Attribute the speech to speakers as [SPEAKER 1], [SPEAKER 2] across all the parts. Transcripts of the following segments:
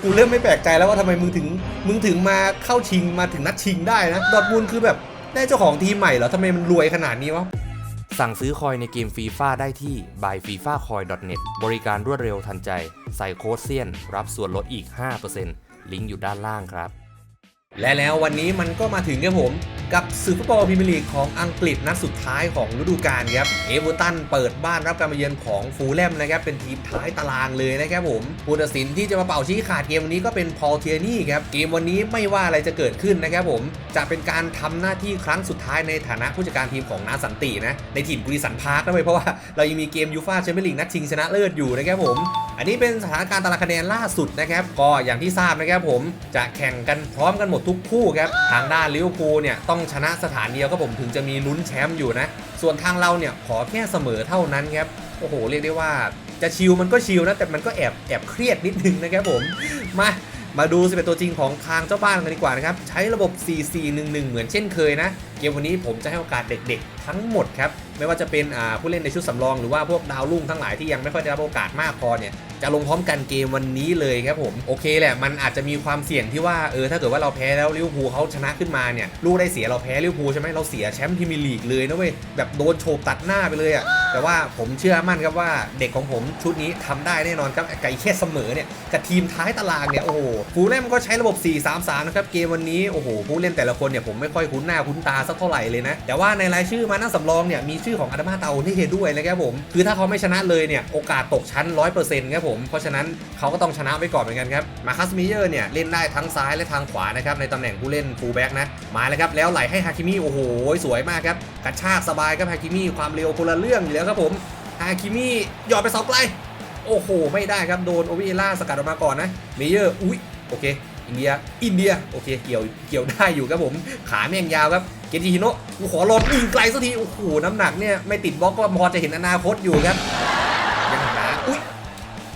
[SPEAKER 1] กูเริ่มไม่แปลกใจแล้วว่าทำไมมึงถึงมึงถึงมาเข้าชิงมาถึงนัดชิงได้นะดอทมูลคือแบบได้เจ้าของทีมใหม่เหรอทำไมมันรวยขนาดนี้วะ
[SPEAKER 2] สั่งซื้อคอยในเกมฟีฟ่าได้ที่ buyfifacoin.net บริการรวดเร็วทันใจ ใส่โค้ดเซียน รับส่วนลดอีก 5%ลิงก์อยู่ด้านล่างครับ
[SPEAKER 1] และแล้ววันนี้มันก็มาถึงครับผม กับศึกฟุตบอลพรีเมียร์ลีกของอังกฤษนัดสุดท้ายของฤดูกาลครับเอเวอร์ตันเปิดบ้านรับการมาเยือนของฟูลแลมนะครับ เป็นทีมท้ายตารางเลยนะครับผมผู้ตัดสินที่จะมาเป่าชี้ขาดเกมวันนี้ก็เป็นพอลเทียนี่ครับเกมวันนี้ไม่ว่าอะไรจะเกิดขึ้นนะครับผมจะเป็นการทำหน้าที่ครั้งสุดท้ายในฐานะผู้จัดการทีมของนาสันตินะในถิ่นกุริสันพาร์คด้วยเพราะว่าเรายังมีเกมยูฟ่าแชมเปี้ยนลีกนัดชิงชนะเลิศอยู่นะครับผมอันนี้เป็นสถานการณ์ตารางคะแนนล่าสุดนะครับก็อย่างที่ทราบนะครับผมจะแข่งกันพร้อมกันหมดทุกคู่ครับ ทางด้านลิเวอร์พูลเนี่ยต้องชนะสถานเดียวก็ผมถึงจะมีลุ้นแชมป์อยู่นะ ส่วนทางเราเนี่ยขอแค่เสมอเท่านั้นครับ โอ้โห เรียกได้ว่าจะชิลมันก็ชิลนะ แต่มันก็แอบแอบเครียดนิดนึงนะครับผม มามาดูสิเป็นตัวจริงของทางเจ้าบ้านกันดีกว่านะครับ ใช้ระบบ 4-4-1-1 เหมือนเช่นเคยนะ เกมวันนี้ผมจะให้โอกาสเด็กๆ ทั้งหมดครับ ไม่ว่าจะเป็นผู้เล่นในชุดสำรอง หรือว่าพวกดาวรุ่งทั้งหลายที่ยังไม่ค่อยได้รับโอกาสมากพอเนี่ย จะลงพร้อมกันเกมวันนี้เลยครับผมโอเคแหละมันอาจจะมีความเสี่ยงที่ว่าเออถ้าเกิดว่าเราแพ้แล้วลิเวอร์พูลเขาชนะขึ้นมาเนี่ยลูกได้เสียเราแพ้ลิเวอร์พูลใช่ไหมเราเสียแชมป์พรีเมียร์ลีกเลยนะเว้ยแบบโดนโฉบตัดหน้าไปเลยอะ่ะแต่ว่าผมเชื่อมั่นครับว่าเด็กของผมชุดนี้ทำได้แน่นอนครับไก่แค่เสมอเนี่ยกับทีมท้ายตารางเนี่ยโอ้โหฟูลแลมก็ใช้ระบบ 4-3-3 นะครับเกมวันนี้โอ้โหผู้เล่นแต่ละคนเนี่ยผมไม่ค่อยคุ้นหน้าคุ้นตาสักเท่าไหร่เลยนะแต่ว่าในรายชื่อมานั่งสำรองเนี่ยมีชื่อของอาดามาเตาที่เฮด้วยนะครับผมคือถ้าเขาไม่ชนะเลยเนี่ยโอกาสตกชั้น 100%ครับผมเพราะฉะนั้นเขาก็ต้องชนะไว้ก่อนเหมือนกันครับมาคัสมิเยอร์เนี่ยเล่นได้ทั้งซ้ายและทางขวานะครับในตำแหน่งผู้เล่นฟูลแบ็กนะมาแล้วครับแล้วไหลให้ฮาคิมิโอ้โหสวยมากครับกระชากสบายครับฮาคิมิความเร็วคนละเรื่องอยู่แล้วครับผมฮาคิมิหยอดไปเสาไกลโอ้โห ไม่ได้ครับ โดนโอวิเอล่าสกัดออกมาก่อนนะเมเยอร์อุ๊ยโอเค อินเดีย อินเดีย โอเค เกี่ยว เกี่ยวได้อยู่ครับผม ขาแม่งยาวครับ เกจิฮิโนะกูขอลองยิงไกลสักที โอ้โห น้ำหนักเนี่ย ไม่ติดบล็อกก็พอจะเห็นอนาคตอยู่ครับ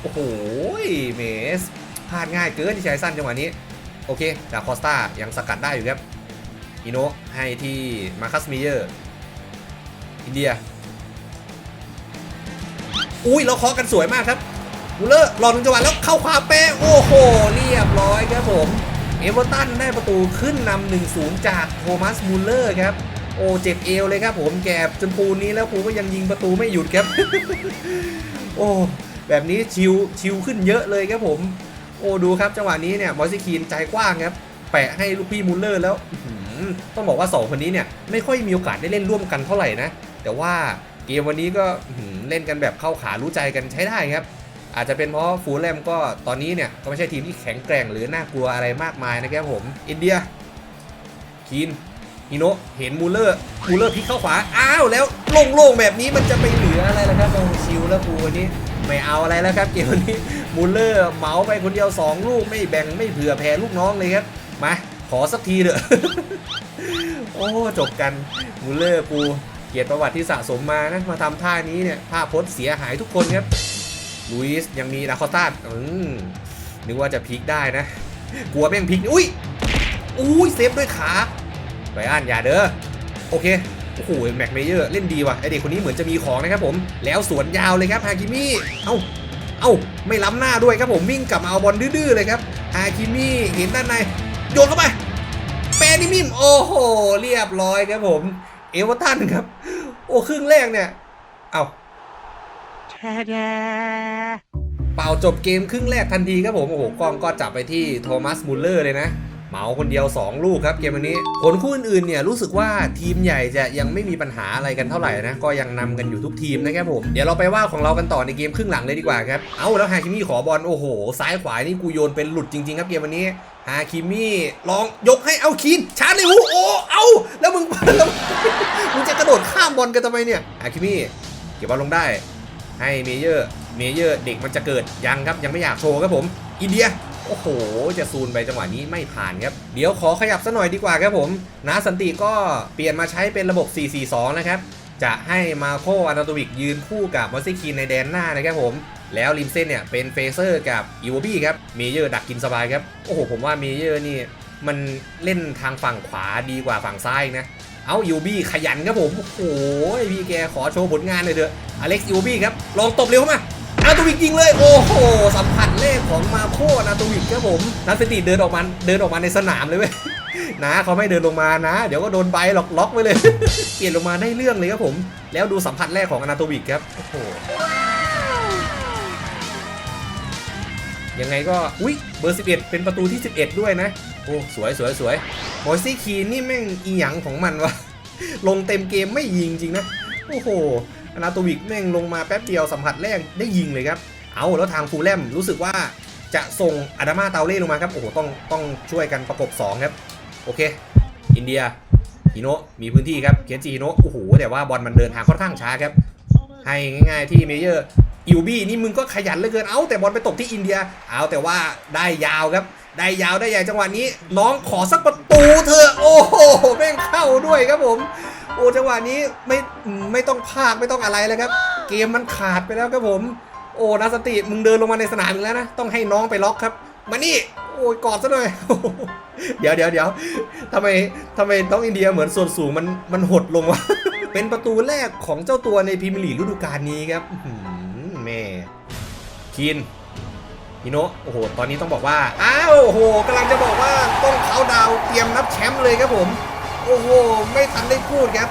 [SPEAKER 1] โอ้โหเมสพลาดง่ายเกินที่ใช้สั้นจังหวะนี้ โอเคดาคอสตายังสกัดได้อยู่ครับอิโนให้ที่มาคัสมิเยอร์ อินเดีย อุ้ยเราเคาะกันสวยมากครับมูเลอร์หลอดหนึ่งจังหวะแล้วเข้าขวาเป๊ะโอ้โห เรียบร้อยครับผม เอเวอร์ตันได้ประตูขึ้นนำ1-0จากโทมัสมูลเลอร์ครับโอ้เจ็บเอวเลยครับผมแกบจนปูนนี้แล้วปูก็ยังยิงประตูไม่หยุดครับ โอ้ แบบนี้ชิวชิวขึ้นเยอะเลยครับผม โอ้ดูครับจังหวะนี้เนี่ยมอสซิคีนใจกว้างครับแปะให้ลูกพี่มูลเลอร์แล้วต้องบอกว่า 2 คนนี้เนี่ยไม่ค่อยมีโอกาสได้เล่นร่วมกันเท่าไหร่นะ แต่ว่าเกมวันนี้ก็เล่นกันแบบเข้าขารู้ใจกันใช้ได้ครับ อาจจะเป็นเพราะฟูลแลมก็ตอนนี้เนี่ยก็ไม่ใช่ทีมที่แข็งแกร่งหรือน่ากลัวอะไรมากมายนะครับผม อินเดียคีนฮิโนะเห็นมูลเลอร์มูลเลอร์พลิกเข้าขวาอ้าวแล้วโล่งๆแบบนี้มันจะไปเหลืออะไรล่ะครับโอ้ชิวแล้วกูวันนี้ ไม่เอาอะไรแล้วครับเกมนนี้มูลเลอร์เหมาไปคนเดียว 2 ลูกไม่แบ่งไม่เผื่อแผ่ลูกน้องเลยครับ มา ขอสักทีเถอะ โอ้จบกันมูลเลอร์กูเกียรติประวัติที่สะสมมานะมาทำท่านี้เนี่ยภาพพจน์เสียหายทุกคนครับลุยส์ยังมีนาคอสตาอืมนึกว่าจะพลิกได้นะ กลัวแม่งพลิก อุ้ยอุ้ยเซฟด้วยขาไปอ่านอย่าเด้อ โอเค โอ้โหแม็กเมเยอร์เล่นดีว่ะไอเด็กคนนี้เหมือนจะมีของนะครับผมแล้วสวนยาวเลยครับฮากิมิเอ้าเอ้าไม่ล้ำหน้าด้วยครับผมวิ่งกลับมาเอาบอลดื้อๆเลยครับฮากิมิเห็นด้านในโยนเข้าไปแปรนิมิมโอ้โหเรียบร้อยครับผม เอเวอร์ตันครับ โอ้ครึ่งแรกเนี่ยเอ้าเป่าจบเกมครึ่งแรกทันทีครับผมโอ้โหกล้องก็จับไปที่โทมัสมูลเลอร์เลยนะ เหมาคนเดียว 2 ลูกครับเกมวันนี้ ผลคู่อื่นๆเนี่ยรู้สึกว่าทีมใหญ่จะยังไม่มีปัญหาอะไรกันเท่าไหร่นะ ก็ยังนำกันอยู่ทุกทีมนะครับผม เดี๋ยวเราไปว่าของเรากันต่อในเกมครึ่งหลังเลยดีกว่าครับ เอาแล้วฮาคิมิขอบอลโอ้โห ซ้ายขวานี่กูโยนเป็นหลุดจริงๆครับเกมวันนี้ฮาคิมิลองยกให้เอาคีนชาร์จเลยหูโอ้เอาแล้วมึงแล้วมึงจะกระโดดข้ามบอลกันทำไมเนี่ยฮาคิมิเก็บบอลลงได้ ให้เมเยอร์เมเยอร์เด็กมันจะเกิดยังครับยังไม่อยากโชว์ครับผมอินเดีย โอ้โห จะซูนไปจังหวะนี้ไม่ผ่านครับ เดี๋ยวขอขยับซะหน่อยดีกว่าครับผมนาสันติก็เปลี่ยนมาใช้เป็นระบบ 4-4-2 นะครับ จะให้มาโคอานาโตวิกยืนคู่กับมอสซิคินในแดนหน้านะครับผมแล้วริมเส้นเนี่ยเป็นเฟเซอร์กับอีวบี้ครับเมเยอร์ดักกินสบายครับ โอ้โห ผมว่าเมเยอร์นี่มันเล่นทางฝั่งขวาดีกว่าฝั่งซ้ายนะ เอายูบี้ขยันครับผม โอ้โห พี่แกขอโชว์ผลงานเลยเถอะอเล็กซ์ยูบี้ครับ ลองตบเร็วเข้ามาอาตูวิกยิงเลย โอ้โห สัมผัส แรกของมาโคนาโตวิกครับผมนัสติเดินออกมาเดินออกมาในสนามเลยเว้ยนะเขาไม่เดินลงมานะ เดี๋ยวก็โดนใบหลอกล็อกไว้เลย เปลี่ยนลงมาได้เรื่องเลยครับผม แล้วดูสัมผัสแรกของอนาโตวิกครับโอ้โหยังไงก็อุ้ยเบอร์ 11 เป็นประตูที่ 11 ด้วยนะ โอ้สวยสวยสวยบอยซี่คีนี่แม่งอีหยังของมันวะลงเต็มเกมไม่ยิงจริงนะ โอ้โหอนาโตวิกแม่งลงมาแป๊บเดียวสัมผัสแรกได้ยิงเลยครับ เอาแล้วทางฟูลแลมรู้สึกว่าจะส่งอาดามาเตาเล่ลงมาครับ โอ้โห ต้องต้องช่วยกันประกบ 2 ครับ โอเค อินเดียฮิโนะมีพื้นที่ครับเคนจิฮิโนะโอ้โห แต่ว่าบอลมันเดินทางค่อนข้างช้าครับ ให้ง่ายๆที่เมเยอร์อิวบี้นี่มึงก็ขยันเหลือเกิน เอาแต่บอลไปตกที่อินเดีย เอาแต่ว่าได้ยาวครับ ได้ยาวได้ใหญ่จังหวะนี้ น้องขอสักประตูเถอะโอ้โห แม่งเข้าด้วยครับผม โอ้จังหวะนี้ไม่ไม่ต้องพากไม่ต้องอะไรเลยครับ เกมมันขาดไปแล้วครับผม โอ้นาสติมึงเดินลงมาในสนามอีกแล้วนะ ต้องให้น้องไปล็อกครับ มานี่ โอ้ยกอดซะหน่อย เดี๋ยวเดี๋ยวเดี๋ยวทำไมทำไมน้องอินเดียเหมือนส่วนสูงมันมันหดลงวะ เป็นประตูแรกของเจ้าตัวในพรีเมียร์ลีกฤดูกาลนี้ครับแม่คินฮิโนะโอ้โห ตอนนี้ต้องบอกว่า อ้าว โอ้โหกำลังจะบอกว่าต้องเขาดาวเตรียมนับแชมป์เลยครับผม โอ้โห ไม่ทันได้พูดครับ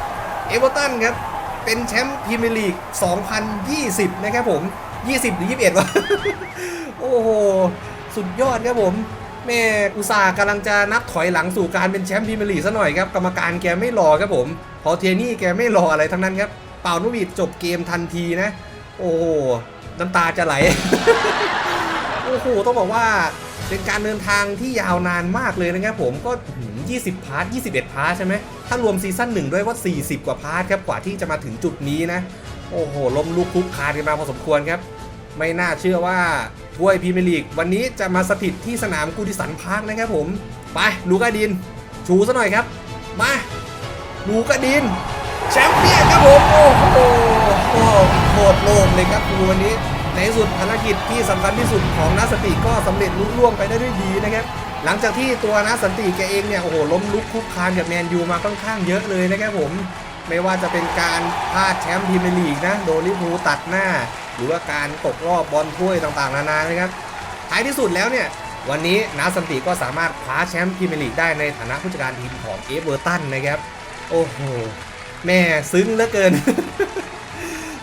[SPEAKER 1] เอเวอร์ตันครับ เป็นแชมป์พรีเมียร์ลีก 2020 นะครับผม 20 หรือ 21 วะ โอ้โห สุดยอดครับผม แม่อุตสาห์กำลังจะนับถอยหลังสู่การเป็นแชมป์พรีเมียร์ลีกซะหน่อยครับ กรรมการแกไม่รอครับผม พอเทียนี่แกไม่รออะไรทั้งนั้นครับ เป่านวีดจบเกมทันทีนะ โอ้โหน้ำตาจะไหล โอ้โห ต้องบอกว่าเป็นการเดินทางที่ยาวนานมากเลยนะครับผมก็ 20 พาร์ท 21 พาร์ทใช่ไหม ถ้ารวมซีซั่นหนึ่งด้วยว่า 40 กว่าพาร์ทครับ กว่าที่จะมาถึงจุดนี้นะ โอ้โห ล้มลุกคลุกคลานกันมาพอสมควรครับ ไม่น่าเชื่อว่าถ้วยพรีเมียร์ลีกวันนี้จะมาสถิตที่สนามกูดิสันพาร์คนะครับผม ไปลูกาดิน ชูซะหน่อยครับ มาลูกาดิน แชมป์เปี้ยนครับผม โอ้โหโอ้โหโคตรโล่งเลยครับดูวันนี้ ในสุดภารกิจที่สำคัญที่สุดของนัสติก็สำเร็จลุล่วงไปได้ด้วยดีนะครับ หลังจากที่ตัวนัสันติแกเองเนี่ยโอ้โหล้มลุกคลุกคลานกับแมนยูมาค่อนข้างเยอะเลยนะครับผม ไม่ว่าจะเป็นการพลาดแชมป์พรีเมียร์ลีกนะโดนลิเวอร์พูลตัดหน้า หรือว่าการตกรอบบอลถ้วยต่างๆ นานานะครับ ท้ายที่สุดแล้วเนี่ยวันนี้นาสันติก็สามารถคว้าแชมป์พรีเมียร์ลีกได้ในฐานะผู้จัดการทีมของเอเวอร์ตันนะครับ โอ้โห แม่ซึ้งเหลือเกิน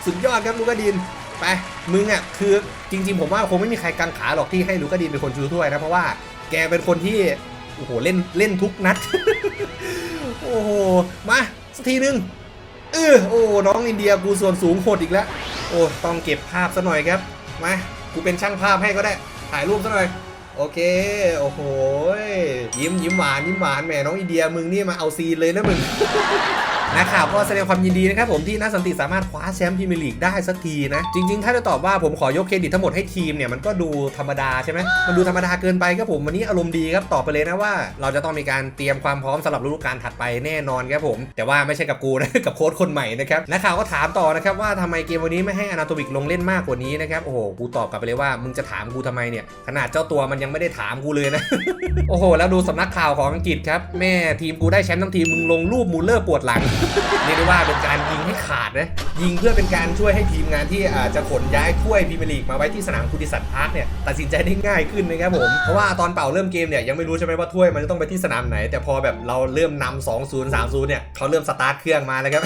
[SPEAKER 1] สุดยอดครับลูกาดิน ไป มึงอะคือจริง ๆ ผมว่าคงไม่มีใครกังขาหรอกที่ให้ลูกาดินเป็นคนชูถ้วยนะ เพราะว่าแกเป็นคนที่ โอ้โห เล่นเล่นทุกนัด โอ้โห มาสักทีนึง เออโอ้น้องอินเดียกูส่วนสูงโหดอีกแล้ว โอ้ต้องเก็บภาพซะหน่อยครับมากูเป็นช่างภาพให้ก็ได้ ถ่ายรูปซะหน่อย โอเค โอ้โห ยิ้มยิ้มหวานยิ้มหวานแหมน้องอินเดียมึงนี่มาเอาซีนเลยนะมึง นะครับก็แสดงความยินดีนะครับผมที่นักสันติสามารถคว้าแชมป์พรีเมียร์ลีกได้สักทีนะ จริงๆ ถ้าจะตอบว่าผมขอยกเครดิตทั้งหมดให้ทีมเนี่ยมันก็ดูธรรมดาใช่ไหมมันดูธรรมดาเกินไปครับผมวันนี้อารมณ์ดีครับตอบไปเลยนะว่า เราจะต้องมีการเตรียมความพร้อมสำหรับฤดูกาลถัดไปแน่นอนครับผม แต่ว่าไม่ใช่กับกูนะกับโค้ชคนใหม่นะครับนักข่าวก็ถามต่อนะครับว่าทำไมเกมวันนี้ไม่ให้อนาโตวิกลงเล่นมากกว่านี้นะครับโอ้โหกูตอบกลับไปเลยว่ามึงจะถามกูทำไมเนี่ยขนาดเจ้าตัวมันยังไม่ได้ถามกูเลยนะโอ้โหแล้วดูสำนักข่าวของอังกฤษครับแม่ทีมกูได้แชมป์ทั้งทีมมึงลงรูปมูลเลอร์ปวดหลังเรียกได้ว่าเป็นการยิงให้ขาดนะยิงเพื่อเป็นการช่วยให้ทีมงานที่อาจจะขนย้ายถ้วยพรีเมียร์ลีกมาไว้ที่สนามคูดิสันพาร์คเนี่ยตัดสินใจได้ง่ายขึ้นนะครับผมเพราะว่าตอนเป่าเริ่มเกมเนี่ยยังไม่รู้ใช่ไหมว่าถ้วยมันจะต้องไปที่สนามไหน แต่พอแบบเราเริ่มนำ2 0 3 0เนี่ยเขาเริ่มสตาร์ทเครื่องมาแล้วครับ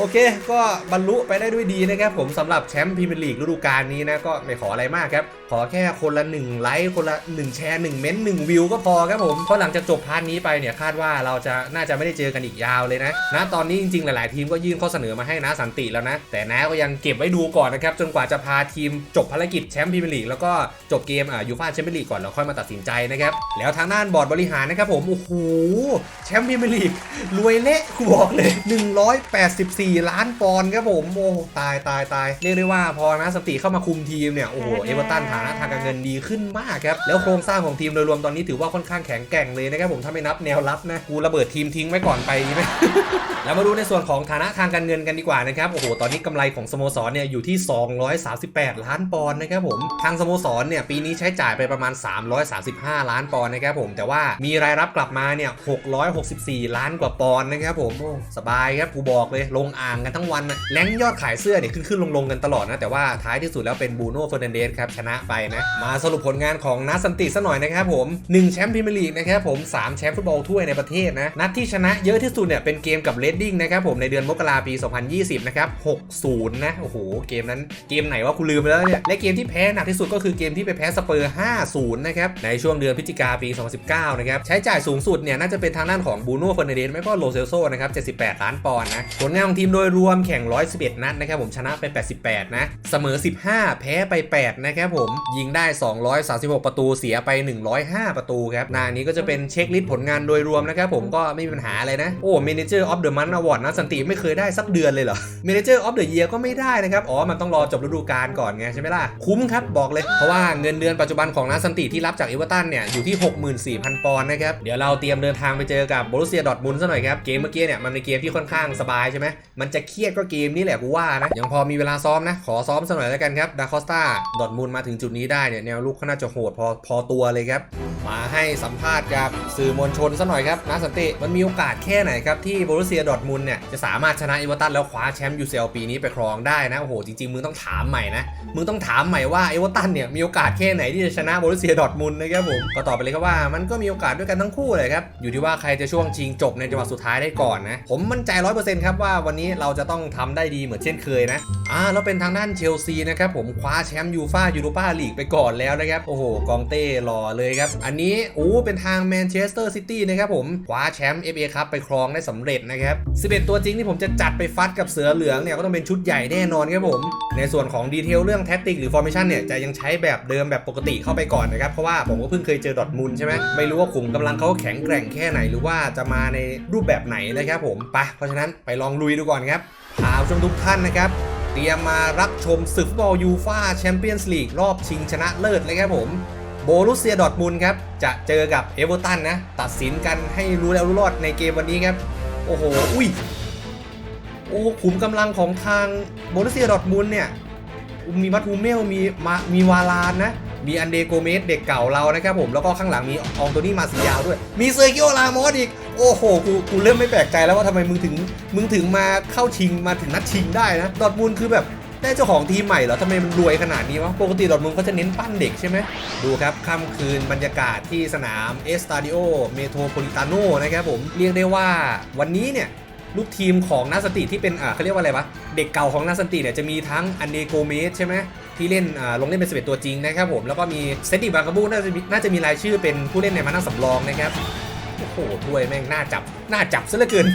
[SPEAKER 1] โอเค ก็บรรลุไปได้ด้วยดีนะครับผมสำหรับแชมป์พรีเมียร์ลีกฤดูกาลนี้นะก็ไม่ขออะไรมากครับ ขอแค่คนละ 1 ไลค์คนละ 1 แชร์ 1 เม้นต์1วิวก็พอครับผมเพราะหลังจากจบพาร์ทนี้ไปเนี่ยคาดว่าเราจะน่าจะไม่ได้เจอกันอีกยาวเลยนะนะตอนนี้จริงๆ หลายๆ ทีมก็ยื่นข้อเสนอมาให้นะสันติแล้วนะ แต่นะก็ยังเก็บไว้ดูก่อนนะครับจนกว่าจะพาทีมจบภารกิจแชมป์พรีเมียร์ลีกแล้วก็จบเกมอ่ายูฟ่าแชมเปี้ยนลีกก่อนแล้วค่อยมาตัดสินใจนะครับแล้วทางด้านบอร์ดบริหารนะครับผมโอ้โหแชมป์พรีเมียร์ลีกรวยเละกูบอกเลย 184ล้านปอนด์ครับผมโอ้ตายตายตายเรียกได้ว่าพอนะสติเข้ามาคุมทีมเนี่ยโอ้โหเอเวอร์ตันฐานะทางการเงินดีขึ้นมากครับแล้วโครงสร้างของทีมโดยรวมตอนนี้ถือว่าค่อนข้างแข็งแกร่งเลยนะครับผมถ้าไม่นับแนวรับนะกูระเบิดทีมทิ้งไว้ก่อนไปดีไหมแล้วมาดูในส่วนของฐานะทางการเงินกันดีกว่านะครับโอ้โหตอนนี้กำไรของสโมสรเนี่ยอยู่ที่ 238 ล้านปอนด์นะครับผมทางสโมสรเนี่ยปีนี้ใช้จ่ายไปประมาณ 335 ล้านปอนด์นะครับผมแต่ว่ามีรายรับกลับมาเนี่ย664 ล้านกว่าปอนด์นะครับผมโอ้สบายครับกูบอกเลยลงอ่างกันทั้งวันนะแรงยอดขายเสื้อเนี่ยขึ้นขึ้นลงลงกันตลอดนะ แต่ว่าท้ายที่สุดแล้วเป็นบูโน่เฟอร์นันเดสครับชนะไปนะ มาสรุปผลงานของนัสันติซะหน่อยนะครับผม1แชมป์พรีเมียร์ลีกนะครับผม3แชมป์ฟุตบอลถ้วยในประเทศนะนัดที่ชนะเยอะที่สุดเนี่ยเป็นเกมกับเรดดิ้งนะครับผมในเดือนมกราปี 2020 นะครับ 6-0 นะ โอ้โห เกมนั้นเกมไหนวะกูลืมไปแล้วเนี่ย และเกมที่แพ้หนักที่สุดก็คือเกมที่ไปแพ้สเปอร์ 5-0 นะครับ ในช่วงเดือนพฤศจิกาปี 2019 นะครับ ใช้จ่ายสูงสุดเนี่ยน่าจะเป็นทางด้านของบูโน่เฟอร์นันเดสไม่ก็โลเซลโซนะครับ 78 ล้านปอนด์นะ ผลงานของทีมโดยรวมแข่ง 111 นัดนะครับผมชนะไป 88 นะ เสมอ 15 แพ้ไป 8 นะครับผมยิงได้ 236 ประตูเสียไป 105 ประตูครับหน้านี้ก็จะเป็นเช็คลิสต์ผลงานโดยรวมนะครับผมก็ไม่มีปัญหาอะไรนะ โอ้ Manager of the Month Award นะสันติไม่เคยได้สักเดือนเลยเหรอ Manager of the Year ก็ไม่ได้นะครับอ๋อมันต้องรอจบฤดูกาลก่อนไงใช่ไหมล่ะคุ้มครับบอกเลยเพราะว่าเงินเดือนปัจจุบันของนัสันติที่รับจากเอเวอร์ตันเนี่ยอยู่ที่ 64,000 ปอนด์นะครับเดี๋ยวเราเตรียมเดินทางไปเจอกับโบรุเซียดอร์ทมุนซะหน่อยครับเกมเมื่อกี้เนี่ยมันเป็นเกมที่ค่อนข้างสบายใช่ไหมมันจะเครียดก็เกมนี้แหละกูว่านะยังพอมีเวลาซ้อมนะ ขอซ้อมสักหน่อยแล้วกันครับดาคอสตาดอร์ทมุนด์มาถึงจุดนี้ได้เนี่ยแนวลุกเขาน่าจะโหดพอพอตัวเลยครับ มาให้สัมภาษณ์กับสื่อมวลชนซะหน่อยครับนาสันติมันมีโอกาสแค่ไหนครับที่โบรุเซียดอร์ทมุนด์เนี่ยจะสามารถชนะเอเวอร์ตันแล้วคว้าแชมป์ UCL ปีนี้ไปครองได้นะโอ้โหจริงๆมึงต้องถามใหม่นะมึงต้องถามใหม่ว่าเอเวอร์ตันเนี่ยมีโอกาสแค่ไหนที่จะชนะโบรุเซียดอร์ทมุนด์นะครับผมก็ตอบไปเลยครับว่ามันก็มีโอกาสด้วยกันทั้งคู่เลยครับอยู่ที่ว่าใครจะช่วงชิงจบในจังหวะสุดท้ายได้ก่อนนะผมมั่นใจร้อยเปอร์เซ็นต์ครับว่าวันนี้เราจะต้องทำได้ดีเหมือนเช่นเคยนะอ่าแล้วเป็นทางด้านเชลซีนะครับผมคว้าแชมป์ยูฟ่ายูโรปาลีกไปก่อนแล้วนะครับโอ้โหกองเต้รอเลยครับ อันนี้โอ้เป็นทางแมนเชสเตอร์ซิตี้นะครับผมคว้าแชมป์ FA คัพไปครองได้สำเร็จนะครับ11 ตัวจริงที่ผมจะจัดไปฟัดกับเสือเหลืองเนี่ยก็ต้องเป็นชุดใหญ่แน่นอนครับผม ในส่วนของดีเทลเรื่องแท็กติกหรือฟอร์เมชันเนี่ยจะยังใช้แบบเดิมแบบปกติเข้าไปก่อนนะครับเพราะว่าผมก็เพิ่งเคยเจอดอทมุนใช่ไหมไม่รู้ว่าขุมกำลังเขาแข็งแกร่งแค่ไหนหรือว่าจะมาในรูปแบบไหนนะครับผมไปเพราะฉะนั้นไปลองลุยดูก่อนครับพาผู้ชมทุกท่านนะครับ เตรียมมารับชมศึกฟุตบอลยูฟ่าแชมเปี้ยนส์ลีกรอบชิงชนะเลิศเลยครับผม โบรุเซียดอร์ทมุนครับ จะเจอกับเอเวอร์ตันนะ ตัดสินกันให้รู้แล้วรู้รอดในเกมวันนี้ครับ โอ้โห อุ้ย โอ้ขุมกำลังของทางโบรุเซียดอร์ทมุนเนี่ย มีมัตทูเมล มีมามีวาลานนะมีอันเดโกเมสเด็กเก่าเรานะครับผม แล้วก็ข้างหลังมีอองโตนี่มาซิยาวด้วย มีเซอร์กิโอลามอสอีก โอ้โหกูกูเริ่มไม่แปลกใจแล้วว่าทำไมมึงถึงมึงถึงมาเข้าชิงมาถึงนัดชิงได้นะดอทมุนด์คือแบบได้เจ้าของทีมใหม่เหรอทำไมมันรวยขนาดนี้วะ ปกติดอทมุนเขาจะเน้นปั้นเด็กใช่ไหม ดูครับ ค่ำคืนบรรยากาศที่สนามเอสตาดิโอเมโทรโพลิตาโนนะครับผม เรียกได้ว่าวันนี้เนี่ย ลูกทีมของนาสติที่เป็นอ่าเขาเรียกว่าอะไรวะ เด็กเก่าของนาสติเนี่ยจะมีทั้งอันเดโกเมสใช่ไหมที่เล่นอ่าลงเล่นเป็น11ตัวจริงนะครับผม แล้วก็มีเซนติบากาบูน่าจะมีน่าจะมีรายชื่อเป็นผู้เล่นในมานั่งสำรองนะครับ โอ้โหถ้วยแม่งน่าจับ น่าจับซะเหลือเกิน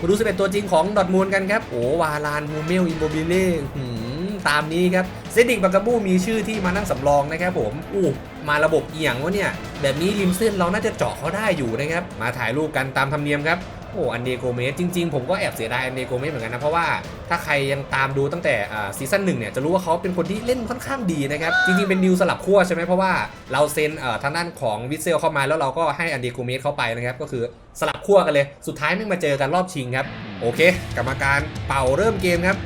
[SPEAKER 1] มาดูสเปตัวจริงของดอทมูลกันครับ โอ้วาลานมูเมลอินโบบิเล่หืมตามนี้ครับ เซดิกบากาบูมีชื่อที่มานั่งสำรองนะครับผมอู้มาระบบเอียงวะเนี่ย แบบนี้ริมเส้นเราน่าจะเจาะเขาได้อยู่นะครับ มาถ่ายรูปกันตามธรรมเนียมครับ โอ้อันเดโกเมสจริง ๆ ผมก็แอบเสียดายอันเดโกเมสเหมือนกันนะ เพราะว่าถ้าใครยังตามดูตั้งแต่ซีซั่นหนึ่งเนี่ยจะรู้ว่าเขาเป็นคนที่เล่นค่อนข้างดีนะครับ จริง ๆ เป็นดิวสลับขั้วใช่ไหมเพราะว่าเราเซ็นทางด้านของวิเซลเข้ามาแล้วเราก็ให้อันเดโกเมสเข้าไปนะครับ ก็คือสลับขั้วกันเลย สุดท้ายไม่มาเจอกันรอบชิงครับ โอเค กรรมการเป่าเริ่มเกมครับ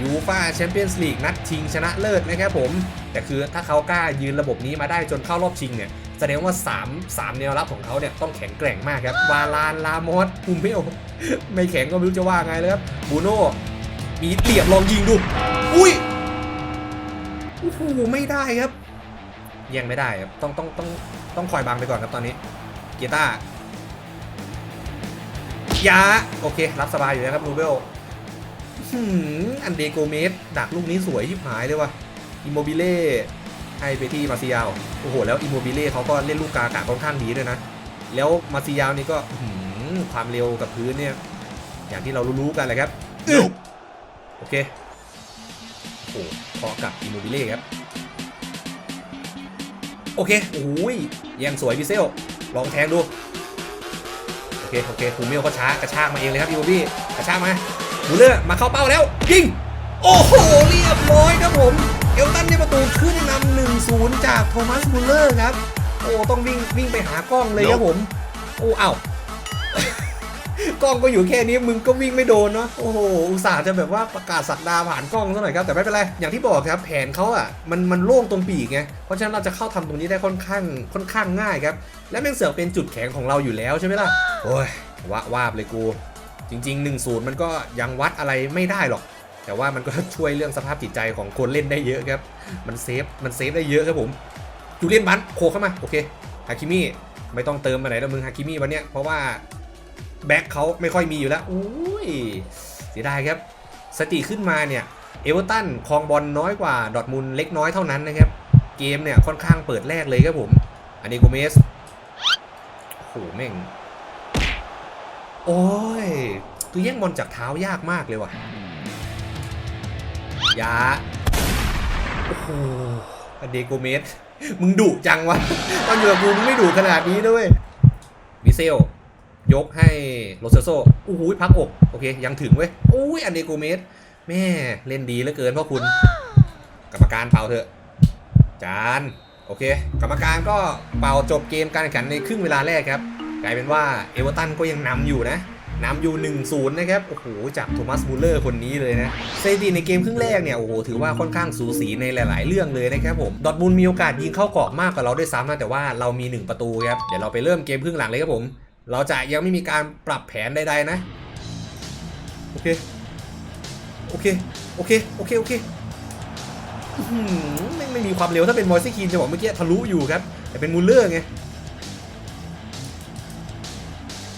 [SPEAKER 1] ยูฟาแชมเปี้ยนส์ลีกนัดชิงชนะเลิศนะครับผมแต่คือถ้าเขากล้ายืนระบบนี้มาได้จนเข้ารอบชิงเนี่ย แสดงว่า 3 3 แนวรับของเขาเนี่ยต้องแข็งแกร่งมากครับวาลานลามอสภูเมลไม่แข็งก็ไม่รู้จะว่าไงเลยครับบูโน่มีเหลี่ยมลองยิงดู อุ้ยโอ้โหไม่ได้ครับยังไม่ได้ครับต้องต้องต้องต้องคอยบังไปก่อนครับตอนนี้เกียร์ต้ายาโอเค รับสบายอยู่นะครับรูเบลอันเดโกเมสดักลูกนี้สวยชิบหายเลยว่ะอิโมบิเล่ ให้ไปที่มาซิยาวโอ้โห แล้วอิโมบิเล่เขาก็เล่นลูกกากาค่อนข้างดีด้วยนะ แล้วมาซิยาวนี่ก็อื้อหือความเร็วกับพื้นเนี่ย อย่างที่เรารู้ๆกันแหละครับอึ๊บโอเค โอ้โหพอกับอิโมบิเล่ครับ โอเคโอ้ยยังสวยพิเซล ลองแทงดู โอเค โอเคคูเมลก็ช้ากระชากมาเองเลยครับอิโมบิกระชากมาบูเลอร์มาเข้าเป้าแล้ว ยิง โอ้โห เรียบร้อยครับผมเอลตันได้ประตูขึ้นนำ1-0 จากโทมัสมูลเลอร์ครับ โอ้ต้องวิ่งวิ่งไปหากล้องเลยครับผม โอ้เอ้ากล้องก็อยู่แค่นี้มึงก็วิ่งไม่โดนเนาะโอ้โหอุตส่าห์จะแบบว่าประกาศสักดาผ่านกล้องซะหน่อยครับแต่ไม่เป็นไรอย่างที่บอกครับแผนเขาอะมันมันโล่งตรงปีกไงเพราะฉะนั้นเราจะเข้าทำตรงนี้ได้ค่อนข้างค่อนข้างง่ายครับและแม่งเสือกเป็นจุดแข็งของเราอยู่แล้วใช่ไหมล่ะโอ้ยว่าว่าบเลยกู จริง ๆ1-0มันก็ยังวัดอะไรไม่ได้หรอก แต่ว่ามันก็ช่วยเรื่องสภาพจิตใจของคนเล่นได้เยอะครับ มันเซฟ มันเซฟได้เยอะครับผมจูเลียนบันโคเข้ามา โอเค ฮาคิมิไม่ต้องเติมมาไหนแล้วมึงฮาคิมิวันเนี้ย เพราะว่าแบ็คเขาไม่ค่อยมีอยู่แล้วอุ้ย เสียดายครับ สติขึ้นมาเนี่ย เอเวอร์ตันครองบอลน้อยกว่า ดอทมุนด์เล็กน้อยเท่านั้นนะครับ เกมเนี่ยค่อนข้างเปิดแรกเลยครับผม อันนี้โกเมสโหแม่ง โอ้ย คือแย่งบอลจากเท้ายากมากเลยว่ะ ยาโอ้โหอเดโกเมสมึงดุจังวะ ตอนอยู่กับกูมึงไม่ดุขนาดนี้ด้วยวิเซล ยกให้โรเซโซโอ้โหพักอก โอเค ยังถึงเว้ยโอ้ยอันเดโกเมสแม่เล่นดีเหลือเกินพ่อคุณ กรรมการเป่าเถอะ จาน โอเค กรรมการก็เป่าจบเกมการแข่งขันในครึ่งเวลาแรกครับ กลายเป็นว่าเอเวอร์ตันก็ยังนำอยู่นะ นำอยู่ 1-0 นะครับ โอ้โห จากโทมัสมูลเลอร์คนนี้เลยนะสถิติในเกมครึ่งแรกเนี่ย โอ้โห ถือว่าค่อนข้างสูสีในหลาย ๆ เรื่องเลยนะครับผม ดอทมุนด์มีโอกาสยิงเข้ากรอบมากกว่าเราด้วยซ้ำนะ แต่ว่าเรามี 1 ประตูครับ เดี๋ยวเราไปเริ่มเกมครึ่งหลังเลยครับผม เราจะยังไม่มีการปรับแผนใด ๆ นะ โอเค โอเค โอเค โอเค โอเคไม่ไม่มีความเร็วถ้าเป็นมอยซี่คีนจะบอกเมื่อกี้ทะลุอยู่ครับ แต่เป็นมูลเลอร์ไง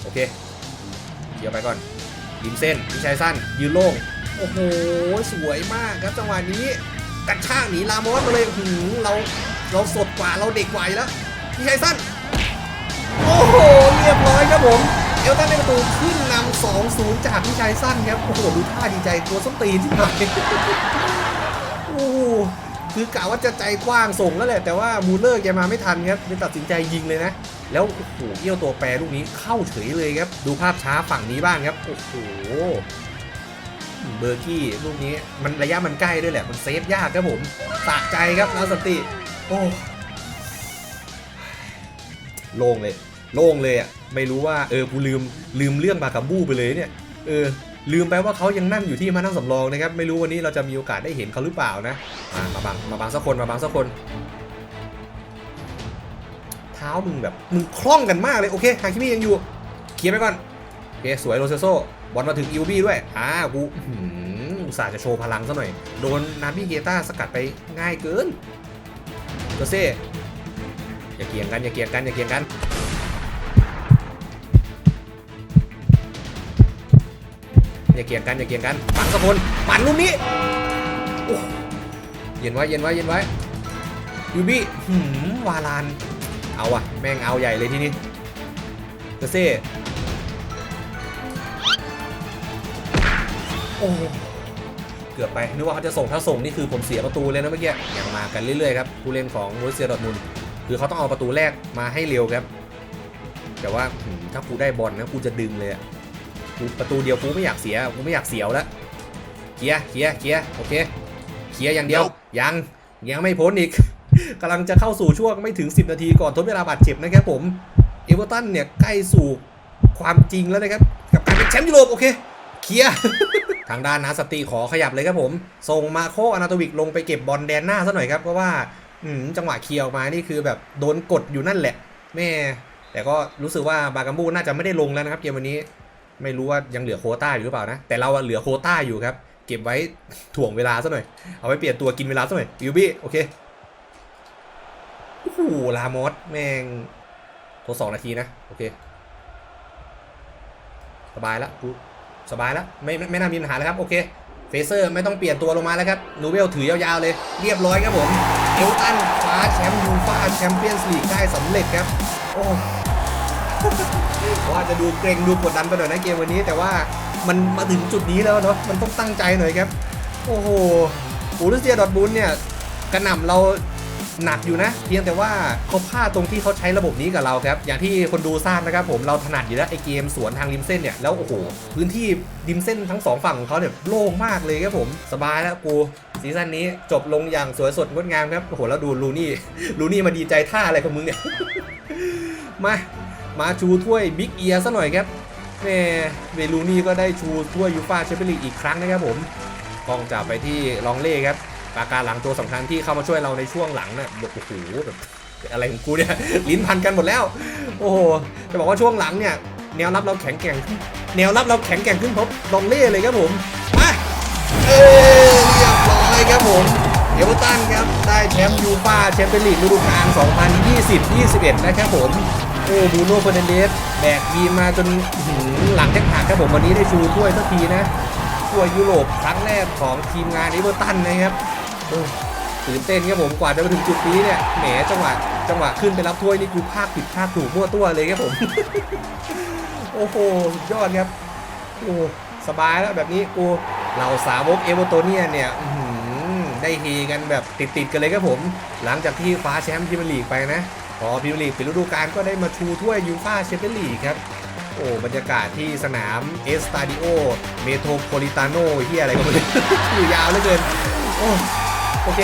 [SPEAKER 1] โอเค เดี๋ยวไปก่อนริมเส้นพิชัยสั้น ยืนโล่ง โอ้โห สวยมากครับจังหวะนี้กระชากหนีลามอสมาเลยหืมเราเราสดกว่าเราเด็กกว่าอยู่แล้วพิชัยสั้น โอ้โห เรียบร้อยครับผม เอลตันได้ประตูขึ้นนำ2-0จากพิชัยสั้นครับ โอ้โห ดูท่าดีใจตัวส้มตีนที่ไหนโอ้โหคือกะว่าจะใจกว้างส่งแล้วแหละ แต่ว่ามูเลอร์แกมาไม่ทันครับเลยตัดสินใจยิงเลยนะ แล้วโอ้โหเอี้ยวตัวแปรลูกนี้เข้าเฉยเลยครับ ดูภาพช้าฝั่งนี้บ้างครับ โอ้โห เบอร์กี้ลูกนี้มันระยะมันใกล้ด้วยแหละ มันเซฟยากครับผมสะใจครับนาสติ โอ้โล่งเลย โล่งเลยอะ ไม่รู้ว่าเออกูลืมลืมเรื่องบาคัมบูไปเลยเนี่ย เออ ลืมไปว่าเขายังนั่งอยู่ที่มานั่งสำรองนะครับ ไม่รู้วันนี้เราจะมีโอกาสได้เห็นเขาหรือเปล่านะ มามาบังมาบังสักคนมาบังสักคน ท้ามึงแบบมึงคล่องกันมากเลยโอเคฮาคิมิยังอยู่เคลียร์ไปก่อนโอเคสวยโรเซโซบอลมาถึงอิวบี้ด้วยอ่ากูอื้อหืออุตส่าห์จะโชว์พลังซะหน่อย โดนนาบิเกต้าสกัดไปง่ายเกินโจเซ่อย่าเกี่ยงกันอย่าเกี่ยงกันอย่าเกี่ยงกันอย่าเกี่ยงกันอย่าเกี่ยงกันปังสะพลปั่นลูกนี้เย็นไว้เย็นไว้เย็นไว้ยูบี้หืมวาลาน เอาอะแม่งเอาใหญ่เลยทีนี้เกเซ่โอ้เกือบไปนึกว่าเขาจะส่งถ้าส่งนี่คือผมเสียประตูเลยนะเมื่อกี้ยังมากันเรื่อยๆครับผู้เล่นของโรเซียดอร์ทมุนด์คือเขาต้องเอาประตูแรกมาให้เร็วครับ แต่ว่าหืมถ้ากูได้บอลนะกูจะดึงเลยอะกูประตูเดียวกูไม่อยากเสียกูไม่อยากเสียวแล้วเคลียร์เคลียร์เคลียร์โอเคเคลียร์อย่างเดียวยังยังไม่พ้นอีก กำลังจะเข้าสู่ช่วงไม่ถึง 10 นาทีก่อนทดเวลาบาดเจ็บนะครับผมเอเวอร์ตันเนี่ยใกล้สู่ความจริงแล้วนะครับ กับการเป็นแชมป์ยุโรปโอเคเคลียร์ทางด้านนาสติขอขยับเลยครับผม ส่งมาโคอนาโตวิกลงไปเก็บบอลแดนหน้าซะหน่อยครับเพราะว่าอืจังหวะเคลียร์ออกมานี่คือแบบโดนกดอยู่นั่นแหละแม่แต่ก็รู้สึกว่าบากัมบูน่าจะไม่ได้ลงแล้วนะครับเกมวันนี้ไม่รู้ว่ายังเหลือโคต้าอยู่หรือเปล่านะ แต่เราเหลือโคต้าอยู่ครับ เก็บไว้ถ่วงเวลาซะหน่อย เอาไว้เปลี่ยนตัวกินเวลาซะหน่อยยูบี้โอเค ลามอสแม่งโทรสองนาทีนะ โอเค สบายแล้วกูสบายแล้วไม่ไม่ไม่น่ามีปัญหาแล้วครับ โอเคเฟเซอร์ไม่ต้องเปลี่ยนตัวลงมาแล้วครับนูเวลถือยาวๆเลย เรียบร้อยครับผมเอลตันคว้าแชมป์ยูฟ่าแชมเปี้ยนส์ลีกได้สำเร็จครับ โอ้ว่าจะดูเกรงดูกดดันไปหน่อยนะเกมวันนี้ แต่ว่ามันมาถึงจุดนี้แล้วเนาะมันต้องตั้งใจหน่อยครับ โอ้โหอูรุเซียดอทบุนเนี่ยกระหน่ำเรา หนักอยู่นะ เพียงแต่ว่าเขาพลาดตรงที่เขาใช้ระบบนี้กับเราครับ อย่างที่คนดูทราบนะครับผมเราถนัดอยู่แล้วไอเกมสวนทางริมเส้นเนี่ยแล้วโอ้โหพื้นที่ริมเส้นทั้งสองฝั่งของเขาเนี่ยโล่งมากเลยครับผมสบายแล้วกูซีซั่นนี้จบลงอย่างสวยสดงดงามครับโอ้โหแล้วดูลูนี่ลูนี่มาดีใจท่าอะไรของมึงเนี่ยมามาชูถ้วยบิ๊กเอียซะหน่อยครับแม่เวลูนี่ก็ได้ชูถ้วยยูฟ่าแชมเปี้ยนลีกอีกครั้งนะครับผมกองจับไปที่ลองเล่ครับ ปาการหลังตัวสำคัญที่เข้ามาช่วยเราในช่วงหลังน่ะโอ้โหแบบอะไรของกูเนี่ยลิ้นพันกันหมดแล้ว โอ้โหจะบอกว่าช่วงหลังเนี่ย แนวรับเราแข็งแกร่งแนวรับเราแข็งแกร่งขึ้นพราะดองเล่เลยครับผมมาเออเรียบร้อยครับผมเอเวอร์ตันครับได้แชมป์ยูฟ่าแชมเปี้ยนลีกฤดูกาล 2020-21 นะครับผมโอ้บูโน่เฟอร์นันเดสแบกทีมมาจนหหลังแจ็คหักครับผมวันนี้ได้ชูถ้วยสักทีนะถ้วยยุโรปครั้งแรกของทีมงานเอเวอร์ตันนะครับโอ้ ตื่นเต้นครับผมกว่าจะมาถึงจุดนี้เนี่ยแหมจังหวะจังหวะขึ้นไปรับถ้วยนี่กูภาคผิดภาคถูกมั่วตัวเลยครับผม โอ้โหยอดครับโอ้สบายแล้วแบบนี้กูเหล่าสาวกเอเวอร์โตเนียเนี่ยได้เฮกันแบบติดๆกันเลยครับผม หลังจากที่คว้าแชมป์พรีเมียร์ลีกไปนะพอพรีเมียร์ลีกปิดฤดูกาลก็ได้มาชูถ้วยยูฟ่าแชมเปี้ยนลีกครับโอ้บรรยากาศที่สนามเอสตาดิโอเมโทรโพลิตาโนเฮียอะไรก็ไม่รู้อยู่ยาวเหลือเกินโอ้ โอเค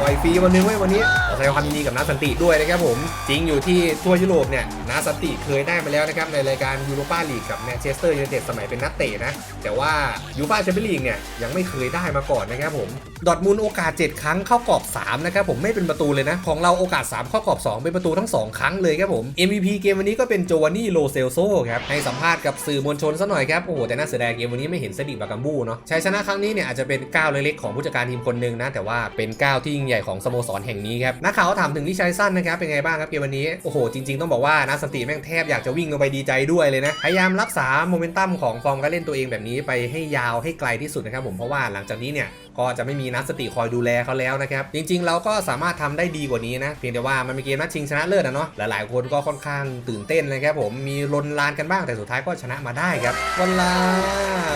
[SPEAKER 1] ปล่อยฟรีวันนึงไว้วันนี้ขอแสดงความยินดีกับนาสันติด้วยนะครับผม จริงอยู่ที่ทั่วยุโรปเนี่ยนาสันติเคยได้มาแล้วนะครับในรายการยูโรปาลีกกับแมนเชสเตอร์ยูไนเต็ดสมัยเป็นนักเตะนะ แต่ว่ายูฟ่าแชมเปี้ยนลีกเนี่ยยังไม่เคยได้มาก่อนนะครับผม ดอทมุนด์โอกาส 7 ครั้งเข้ากรอบ 3 นะครับผมไม่เป็นประตูเลยนะ ของเราโอกาส 3 เข้ากรอบ 2 เป็นประตูทั้ง 2 ครั้งเลยครับผม MVP เกมวันนี้ก็เป็นโจวานนี่โลเซลโซครับให้สัมภาษณ์กับสื่อมวลชนซะหน่อยครับโอ้โหแต่น่าเสียดายเกมวันนี้ไม่เห็นเซดิบากัมบูเนาะชัยชนะครั้งนี้เนี่ยอาจจะเป็นก้าวเล็กๆของผู้จัดการทีมคนหนึ่งนะแต่ว่าเป็นก้าวที่งใหญ่ของสโมสรแห่งนี้ครับนักข่าวก็ถามถึงลิชัยสั้นนะครับเป็นไงบ้างครับเกมวันนี้โอ้โหจริงๆต้องบอกว่านาสันติแม่งแทบอยากจะวิ่งลงไปดีใจด้วยเลยนะพยายามรักษาโมเมนตัมของฟอร์มการเล่นตัวเองแบบนี้ไปให้ยาวให้ไกลที่สุดนะครับผมเพราะว่าหลังจากนี้เนี่ย ก็จะไม่มีนักสติคอยดูแลเขาแล้วนะครับ จริงๆ เราก็สามารถทำได้ดีกว่านี้นะ เพียงแต่ว่ามันเป็นเกมนัดชิงชนะเลิศนะเนาะหลายๆ คนก็ค่อนข้างตื่นเต้นเลยครับผมมีลนลานกันบ้างแต่สุดท้ายก็ชนะมาได้ครับวันลา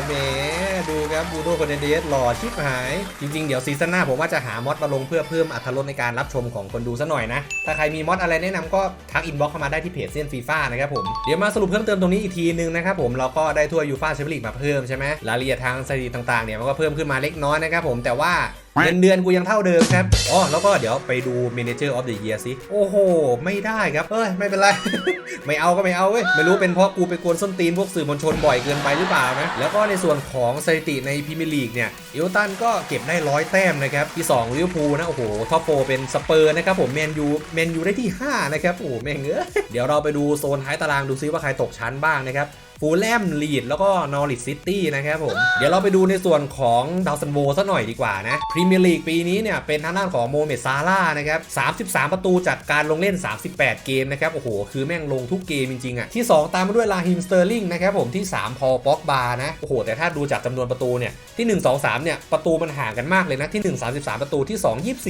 [SPEAKER 1] แหมดูครับบูโดคอนเดสหล่อชิบหาย จริงๆ เดี๋ยวซีซั่นหน้าผมว่าจะหามอดมาลงเพื่อเพิ่มอรรถรสในการรับชมของคนดูซะหน่อยนะ ถ้าใครมีมอดอะไรแนะนำก็ทักอินบ็อกเข้ามาได้ที่เพจเซียนฟีฟ่านะครับผมเดี๋ยวมาสรุปเพิ่มเติมตรงนี้อีกทีนึงนะครับผมเราก็ได้ถ้วยยูฟ่าแชมเปี้ยนลีกมาเพิ่มใช่ไหมรายละเอียดทางสถิติต่างๆเนี่ยมันก็เพิ่มขึ้นมาเล็กน้อยนะครับผมแต่ว่าเงินเดือนกูยังเท่าเดิมครับ อ๋อ แล้วก็เดี๋ยวไปดู Manager of the Year สิ โอ้โห ไม่ได้ครับ เอ้ย ไม่เป็นไร ไม่เอาก็ไม่เอาเว้ย ไม่รู้เป็นเพราะกูไปกวนส้นตีนพวกสื่อมวลชนบ่อยเกินไปหรือเปล่านะ แล้วก็ในส่วนของสถิติในพรีเมียร์ลีกเนี่ยเอลตันก็เก็บได้ร้อยแต้มนะครับ ที่2ลิเวอร์พูลนะ โอ้โห ท็อปโฟเป็นสเปอร์นะครับผมแมนยูแมนยูได้ที่ 5 นะครับ โอ้โหแม่งเอ้ยเดี๋ยวเราไปดูโซนท้ายตารางดูซิว่าใครตกชั้นบ้างนะครับ ฟูลแลมลีดแล้วก็นอริทซิตี้นะครับผม เดี๋ยวเราไปดูในส่วนของดาวซันโวซะหน่อยดีกว่านะพรีเมียร์ลีกปีนี้เนี่ยเป็นทางด้านของโมเมดซาร่านะครับ33 ประตูจากการลงเล่น 38 เกมนะครับโอ้โห คือแม่งลงทุกเกมจริงๆอะที่ 2 ตามมาด้วยลาฮิมสเตอร์ลิงนะครับผมที่ 3 พอป็อกบานะโอ้โห แต่ถ้าดูจากจำนวนประตูเนี่ยที่ 1 2 3เนี่ยประตูมันห่างกันมากเลยนะที่ 1 33 ประตูที่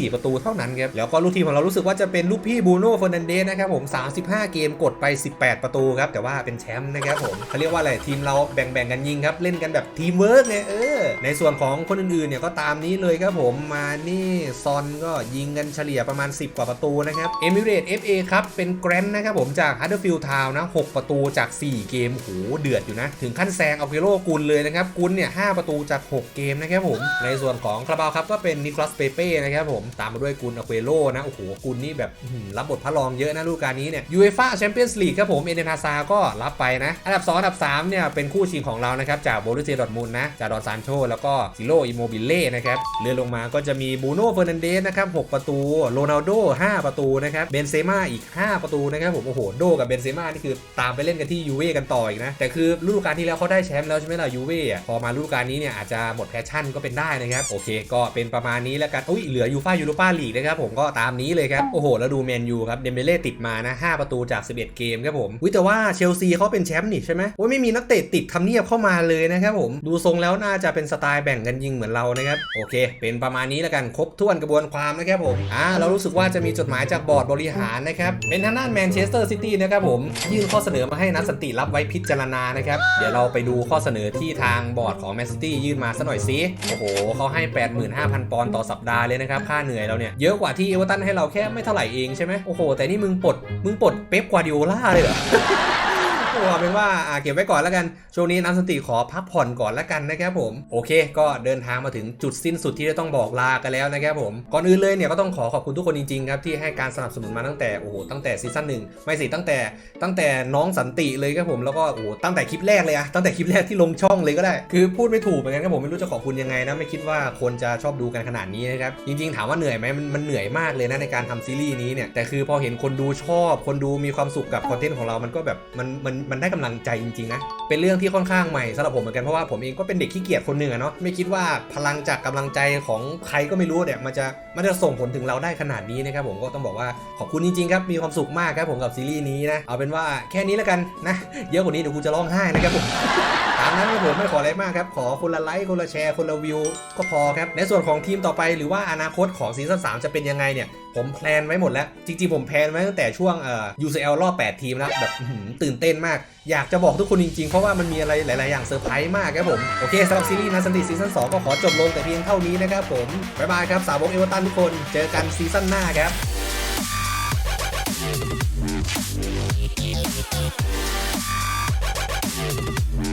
[SPEAKER 1] 2 24 ประตูเท่านั้นครับแล้วก็ลูกทีมของเรารู้สึกว่าจะเป็นลูกพี่บูโน่เฟอร์นันเดสนะครับผม35 เกมกดไป 18 ประตูครับแต่ว่าเป็นแชมป์นะครับผมเขาเรียกว่าอะไรทีมเราแบ่งๆกันยิงครับ เล่นกันแบบทีมเวิร์กเนี่ยเออ ในส่วนของคนอื่นๆเนี่ยก็ตามนี้เลยครับผมมานี่ซอนก็ยิงกันเฉลี่ยประมาณ 10 กว่าประตูนะครับเอมิเรต FA ครับเป็นแกรนด์นะครับผมจากฮัตเตอร์ฟิลด์ทาวน์นะ 6 ประตูจาก 4 เกมโหเดือดอยู่นะ ถึงขั้นแซงเอาเกโรกุลเลยนะครับกุลเนี่ย5ประตูจาก 6 เกมนะครับผม ในส่วนของคาราบาวครับก็เป็นนิโคลัสเปเป้นะครับผมตามมาด้วยกุลอเควโรนะโอ้โหกุลนี่แบบรับบทพระรองเยอะนะฤดูกกาลนี้เนี่ยยูเอฟ่าแชมเปี้ยนส์ลีกครับผมเอเดนฮาซาก็รับไปนะอันดับ2อันดับ3 เนี่ย เป็นคู่ชิงของเรานะครับ จากโบรุเซียดอทมุนนะ จากดอนซานโช แล้วก็ซิโรอิโมบิเล่นะครับเลื่อนลงมาก็จะมีบูโน่เฟอร์นันเดสนะครับ 6 ประตู โรนัลโด 5 ประตูนะครับ เบนเซม่าอีก 5 ประตูนะครับผมโอ้โหโดกับเบนเซม่านี่คือตามไปเล่นกันที่ยูเว่กันต่ออีกนะ แต่คือฤดูกาลที่แล้วเขาได้แชมป์แล้วใช่ไหมล่ะยูเว่พอมาฤดูกาลนี้เนี่ยอาจจะหมดแพชชั่นก็เป็นได้นะครับโอเค ก็เป็นประมาณนี้แล้วกันอุ้ยเหลือยูฟ่ายูโรปาลีกนะครับผมก็ตามนี้เลยครับโอ้โหแล้วดูแมนยูครับเดมเบเล่ติดมานะ5ประตูจาก 11 เกมครับผมวิแต่ว่าเชลซีเขาเป็นแชมป์นี่ใช่ไหมอ้ยไม่มีนักเตะติดทำเนียบเข้ามาเลยนะครับผมดูทรงแล้วน่าจะเป็นสไตล์แบ่งกันยิงเหมือนเรานะครับโอเค เป็นประมาณนี้แล้วกันครบถ้วนกระบวนความนะครับผมอ่าเรารู้สึกว่าจะมีจดหมายจากบอร์ดบริหารนะครับเป็นทางด้านแมนเชสเตอร์ซิตี้นะครับผมยื่นข้อเสนอมาให้นัดสันติรับไว้พิจารณานะครับเดี๋ยวเราไปดูข้อเสนอที่ทางบอร์ดของแมนซิตี้ยื่นมาสัหน่อยสิโอ้โหเขาให้ 85,000 ปอนด์ต่อสัปดาห์เลยนะครับค่าเหนื่อยเราเนี่ยเยอะกว่าที่เอเวอร์ตันให้เราแค่ไม่เท่าไหร่เองใช่ไหมโอ้โหแต่นี่มึงปลดมึงปลดเป๊ปกวาดิโอล่าเลยเหรอ โอ้เอาเป็นว่าเก็บไว้ก่อนแล้วกัน ช่วงนี้น้ำสติขอพักผ่อนก่อนแล้วกันนะครับผม โอเค ก็เดินทางมาถึงจุดสิ้นสุดที่จะต้องบอกลากันแล้วนะครับผม ก่อนอื่นเลยเนี่ยก็ต้องขอขอบคุณทุกคนจริงๆครับที่ให้การสนับสนุนมาตั้งแต่โอ้โหตั้งแต่ซีซั่นหนึ่งไม่สิตั้งแต่ตั้งแต่น้องสันติเลยครับผมแล้วก็โอ้โหตั้งแต่คลิปแรกเลยอะตั้งแต่คลิปแรกที่ลงช่องเลยก็ได้ คือพูดไม่ถูกเหมือนกันครับผมไม่รู้จะขอบคุณยังไงนะไม่คิดว่าคนจะชอบดูกันขนาดนี้นะครับจริงๆ ถามว่าเหนื่อยไหมมันเหนื่อยมากเลยนะในการทำซีรีส์นี้เนี่ยแต่คือพอเห็นคนดูชอบ คนดูมีความสุขกับคอนเทนต์ของเรามันก็แบบมันมันมันได้กำลังใจจริงๆนะเป็นเรื่องที่ค่อนข้างใหม่สำหรับผมเหมือนกันเพราะว่าผมเองก็เป็นเด็กขี้เกียจคนหนึ่งอะเนาะไม่คิดว่าพลังจากกำลังใจของใครก็ไม่รู้เนี่ยมันจะมันจะส่งผลถึงเราได้ขนาดนี้นะครับผมก็ต้องบอกว่าขอบคุณจริงๆครับมีความสุขมากครับผมกับซีรีส์นี้นะเอาเป็นว่าแค่นี้แล้วกันนะเยอะกว่านี้เดี๋ยวกูจะร้องไห้นะครับผม ตามนั้นผมไม่ขออะไรมากครับ ขอคนละไลค์คนละแชร์คนละวิวก็พอครับ ในส่วนของทีมต่อไปหรือว่าอนาคตของซีซั่น3จะเป็นยังไงเนี่ย ผมแพลนไว้หมดแล้ว จริงๆ ผมแพลนไว้ตั้งแต่ช่วงเอ่อ UCL รอบ 8 ทีมแล้วแบบตื่นเต้นมาก อยากจะบอกทุกคนจริงๆ เพราะว่ามันมีอะไรหลาย ๆ อย่างเซอร์ไพรส์มากครับผม โอเคสำหรับซีรีส์นะสันติซีซั่น2ก็ขอจบลงแต่เพียงเท่านี้นะครับผมบ๊ายบายครับสาวกเอเวอร์ตันทุกคนเจอกันซีซั่นหน้าครับ